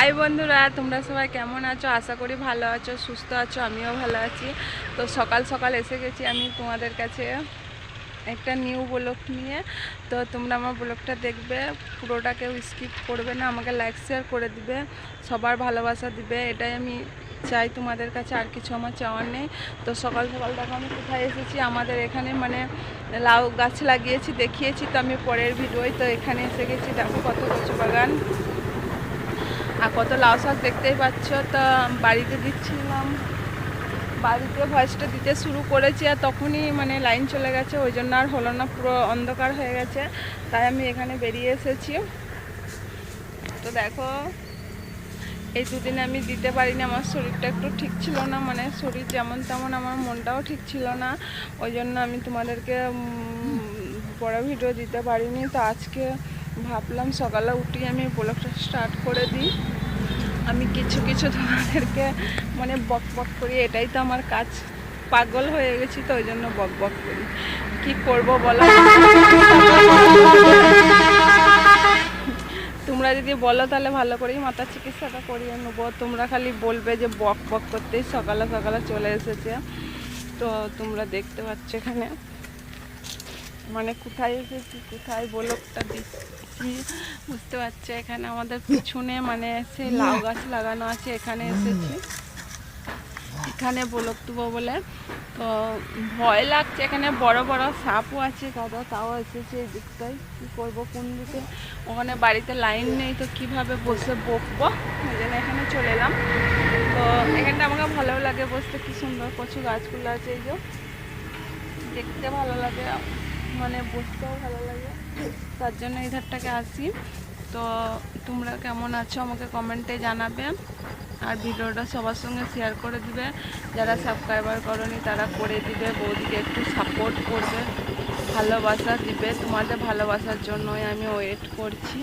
High বন্ধুরা, তোমরা সবাই কেমন আছো? আশা করি ভালো আছো, সুস্থ আছো, আমিও ভালো আছি। তো সকাল সকাল এসে গেছি আমি তোমাদের কাছে একটা নিউ ব্লগ নিয়ে। তো তোমরা আমার ব্লগটা দেখবে, পুরোটা কেউ স্কিপ করবে না, আমাকে লাইক শেয়ার করে দিবে, সবার ভালোবাসা দিবে, এটাই আমি চাই তোমাদের কাছে, আর কিছু আমার চাওয়ার নেই। তো সকাল সকাল দেখো আমি কোথায় এসেছি, আমাদের এখানে মানে লাউ গাছ লাগিয়েছি, দেখিয়েছি তো আমি পরের ভিডিওয়, তো এখানে এসে গেছি, দেখো কত কচু বাগান। আর কত লাউ শাক দেখতেই পাচ্ছ, তা বাড়িতে দিচ্ছিলাম। বাড়িতে ভয়েসটা দিতে শুরু করেছি আর তখনই মানে লাইন চলে গেছে, ওই জন্য আর হলো না, পুরো অন্ধকার হয়ে গেছে। তাই আমি এখানে বেরিয়ে এসেছি। তো দেখো, এই দুদিনে আমি দিতে পারিনি, আমার শরীরটা একটু ঠিক ছিল না মানে শরীর যেমন তেমন আমার মনটাও ঠিক ছিল না। ওই জন্য আমি তোমাদেরকে বড় ভিডিও দিতে পারিনি। তো আজকে ভাবলাম সকালে উঠি আমি ব্লগটা স্টার্ট করে দিই। আমি কিছু কিছু তোমাদেরকে মানে বক বক করি, এটাই তো আমার কাজ। পাগল হয়ে গেছি তো, ওই জন্য বক বক করি। কি করব বলো? তোমরা যদি বলো তাহলে ভালো করেই মাথার চিকিৎসাটা করিয়ে নেব। তোমরা খালি বলবে যে বক বক করতেই সকালে সকালে চলে এসেছে। তো তোমরা দেখতে পাচ্ছ এখানে। মানে কোথায় এসেছি কোথায় ব্লকটা দিচ্ছি বুঝতে পারছ। এখানে আমাদের পিছনে মানে সেই লাউ গাছ লাগানো আছে, এখানে এসেছি। এখানে ব্লক দেবো বলে। তো ভয় লাগছে, এখানে বড় বড় সাপও আছে দাদা, তাও এসেছে এই দিকটায়। কী করব, কোন দিকে? ওখানে বাড়িতে লাইন নেই, তো কীভাবে বসে বকবো? ওই জন্য এখানে চলে এলাম। তো এখানটা আমাকে ভালো লাগে বসতে, কি সুন্দর প্রচুর গাছগুলো আছে, এই যে। দেখতে ভালো লাগে। মানে বসতেও ভালো লাগে। তার জন্য এই ধারটাকে আসি তো তোমরা কেমন আছো আমাকে কমেন্টে জানাবে। আর ভিডিওটা সবার সঙ্গে শেয়ার করে দিবে। যারা সাবস্ক্রাইবার করনি তারা করে দিবে। বৌদিকে একটু সাপোর্ট করবে। ভালোবাসা দিবে। তোমাদের ভালোবাসার জন্যই আমি ওয়েট করছি।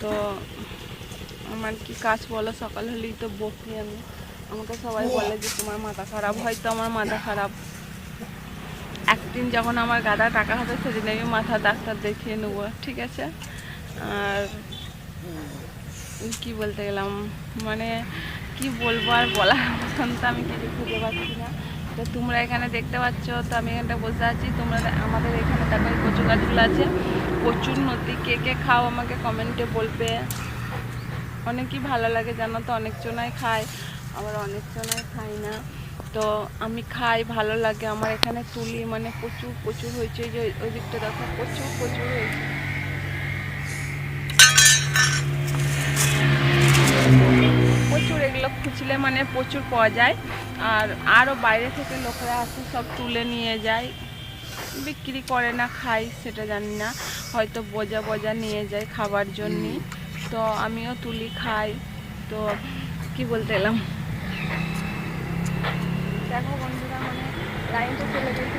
তো আমার কি কাজ বলো? সকাল হলেই তো বকি আমি। আমাকে সবাই বলে যে তোমার মাথা খারাপ। হয়তো আমার মাথা খারাপ। একদিন যখন আমার গাদা টাকা হবে, সেদিন আমি মাথা ডাক্তার দেখিয়ে নেব, ঠিক আছে? আর কি বলতে গেলাম? মানে কি বলব আর বলার মতন তো আমি কিছু খুঁজে পাচ্ছি না। তো তোমরা এখানে দেখতে পাচ্ছ, তো আমি এখানটা বসে আছি। তোমরা আমাদের এখানে দেখো কচু গাছগুলো আছে। প্রচুর নদী, কে কে খাও আমাকে কমেন্টে বলবে। অনেকই ভালো লাগে জানো তো, অনেকজনাই খায়। আবার অনেকজনাই খাই না। তো আমি খাই ভালো লাগে। আমার এখানে তুলি মানে প্রচুর প্রচুর হয়েছে ওই যে ওই- ওই দিকটা দেখো প্রচুর প্রচুর হয়েছে। প্রচুর এগুলো খুঁজলে মানে প্রচুর পাওয়া যায়। আর আরও বাইরে থেকে লোকেরা আসে সব তুলে নিয়ে যায়। বিক্রি করে না খাই সেটা জানি না। হয়তো বোঝা বোঝা নিয়ে যায় খাবার জন্যে তো আমিও তুলি খাই। তো কি বলতে এলাম? দেখো বন্ধুরা মানে লাইনটা চলে গেছে।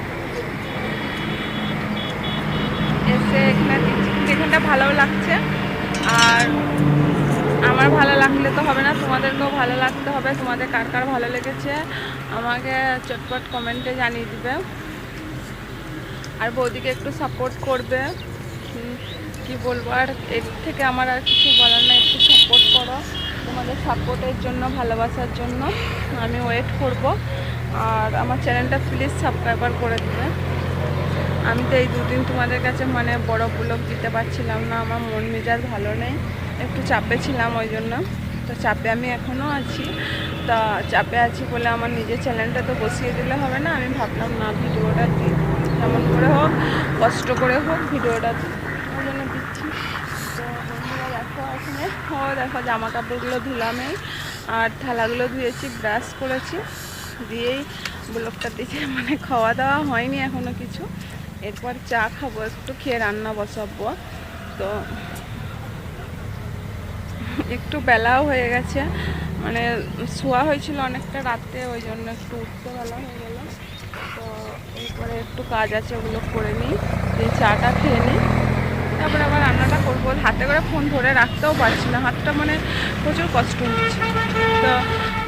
এসে এখানে কিন্তু ভালো লাগছে। আর আমার ভালো লাগলে তো হবে না, তোমাদেরকেও ভালো লাগতে হবে। তোমাদের কার কার ভালো লেগেছে, আমাকে চটপট কমেন্টে জানিয়ে দিবে। আর বৌদিকে একটু সাপোর্ট করবে। কি বলব, আর এর থেকে আমার আর কিছু বলার না একটু সাপোর্ট করো। তোমাদের সাপোর্টের জন্য, ভালোবাসার জন্য আমি ওয়েট করব। আর আমার চ্যানেলটা প্লিজ সাবস্ক্রাইবার করে দেবে। আমি তো এই দুদিন তোমাদের কাছে মানে বড় ব্লগ দিতে পারছিলাম না, আমার মন মেজাজ ভালো নেই, একটু চাপে ছিলাম ওই জন্য। তো চাপে আমি এখনও আছি। তা চাপে আছি বলে আমার নিজের চ্যানেলটা তো বসিয়ে দিলে হবে না, আমি ভাবলাম না, ভিডিওটা দিই যেমন করে হোক, কষ্ট করে হোক, ভিডিওটা দিই ওই জন্য দিচ্ছি তো বন্ধুরা এখানে। ও দেখো জামা কাপড়গুলো ধুলামই আর থালাগুলো ধুয়েছি, ব্রাশ করেছি। দিয়েই ব্লকটা দিয়েছি। মানে খাওয়া দাওয়া হয়নি এখনও কিছু। এরপর চা খাব, একটু খেয়ে রান্না বসাবো। তো একটু বেলাও হয়ে গেছে। মানে শোয়া হয়েছিল অনেকটা রাতে, ওই জন্য একটু উঠতে বেলা হয়ে গেল। তো এরপরে একটু কাজ আছে, ওগুলো করে নিই। দিয়ে চাটা খেয়ে নিই। তারপরে আবার রান্নাটা করব। হাতে করে ফোন ধরে রাখতেও পারছি না। হাতটা মানে প্রচুর কষ্ট হচ্ছে। তো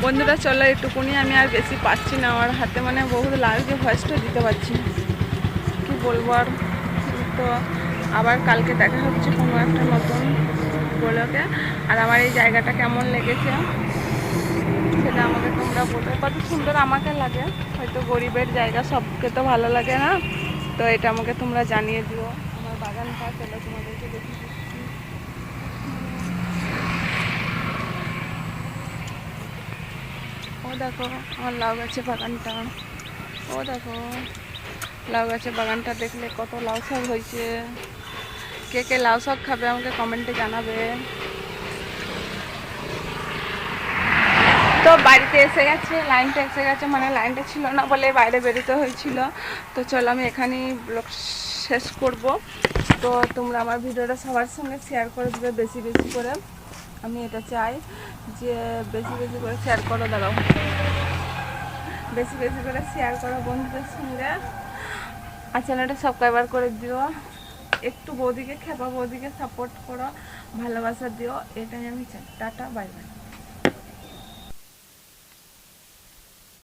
বন্ধুরা, চলো একটুকুনি আমি আর বেশি পাচ্ছি না। আমার হাতে মানে বহুত লাগছে ভয়েসটা দিতে পারছি না। কি বলব আর? তো আবার কালকে দেখা হচ্ছে কোনো একটা নতুন ব্লগে। আর আমার এই জায়গাটা কেমন লেগেছে, সেটা আমাকে তোমরা বলবে কত সুন্দর আমাকে লাগে। হয়তো গরিবের জায়গা সবকে তো ভালো লাগে না। তো এটা আমাকে তোমরা জানিয়ে দিও। বাগানটা, চলো তোমাদেরকে দেখে। ও দেখো, আমার লাউ গাছের বাগানটা। ও দেখো, লাউ গাছের বাগানটা দেখলে কত লাউ শাক হয়েছে। কে কে লাউ শাক খাবে আমাকে কমেন্টে জানাবে। তো বাড়িতে এসে গেছে, লাইনটা এসে গেছে মানে লাইনটা ছিল না বলে বাইরে বেরোতে হয়েছিল। তো চলো আমি এখানেই ব্লগ শেষ করব। তো তোমরা আমার ভিডিওটা সবার সঙ্গে শেয়ার করে দেবে বেশি বেশি করে। আমি এটা চাই যে বেশি বেশি করে শেয়ার করো, দাঁড়াও। বেশি বেশি করে শেয়ার করো বন্ধুদের সঙ্গে। আর চ্যানেলটা সাবস্ক্রাইবার করে দিও। একটু বৌদিকে খেপা বৌদিকে সাপোর্ট করো, ভালোবাসা দিও। এটাই আমি চাই। Tata bye bye